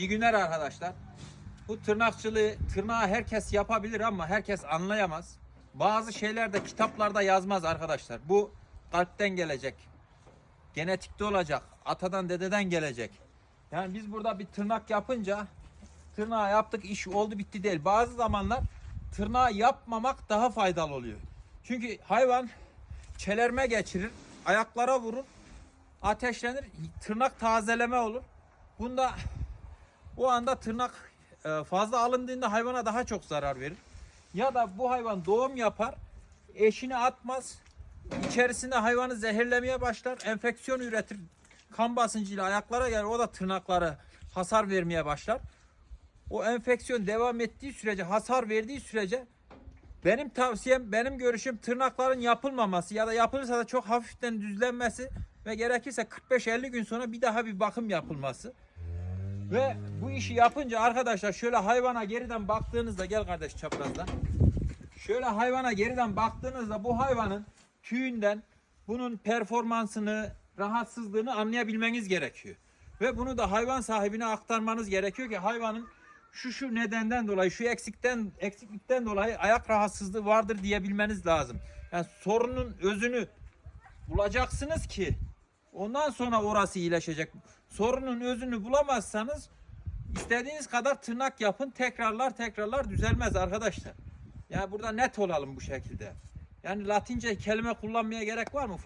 İyi günler arkadaşlar. Bu tırnakçılığı, tırnağı herkes yapabilir ama herkes anlayamaz. Bazı şeyler de kitaplarda yazmaz arkadaşlar. Bu kalpten gelecek. Genetikte olacak. Atadan dededen gelecek. Yani biz burada bir tırnak yapınca tırnağı yaptık iş oldu bitti değil. Bazı zamanlar tırnağı yapmamak daha faydalı oluyor. Çünkü hayvan çelerme geçirir, ayaklara vurur, ateşlenir, tırnak tazeleme olur. Bunda o anda tırnak e, fazla alındığında hayvana daha çok zarar verir. Ya da bu hayvan doğum yapar, eşini atmaz, içerisinde hayvanı zehirlemeye başlar, enfeksiyon üretir. Kan basıncıyla ayaklara gelir, o da tırnaklara hasar vermeye başlar. O enfeksiyon devam ettiği sürece, hasar verdiği sürece benim tavsiyem, benim görüşüm tırnakların yapılmaması ya da yapılırsa da çok hafiften düzlenmesi ve gerekirse 45-50 gün sonra bir daha bir bakım yapılması. Ve bu işi yapınca arkadaşlar şöyle hayvana geriden baktığınızda gel kardeş çaprazdan. Şöyle hayvana geriden baktığınızda bu hayvanın tüyünden bunun performansını, rahatsızlığını anlayabilmeniz gerekiyor. Ve bunu da hayvan sahibine aktarmanız gerekiyor ki hayvanın şu şu nedenden dolayı, şu eksikten eksiklikten dolayı ayak rahatsızlığı vardır diyebilmeniz lazım. Yani sorunun özünü bulacaksınız ki ondan sonra orası iyileşecek. Sorunun özünü bulamazsanız istediğiniz kadar tırnak yapın tekrarlar tekrarlar düzelmez arkadaşlar. Yani burada net olalım bu şekilde. Yani Latince kelime kullanmaya gerek var mı?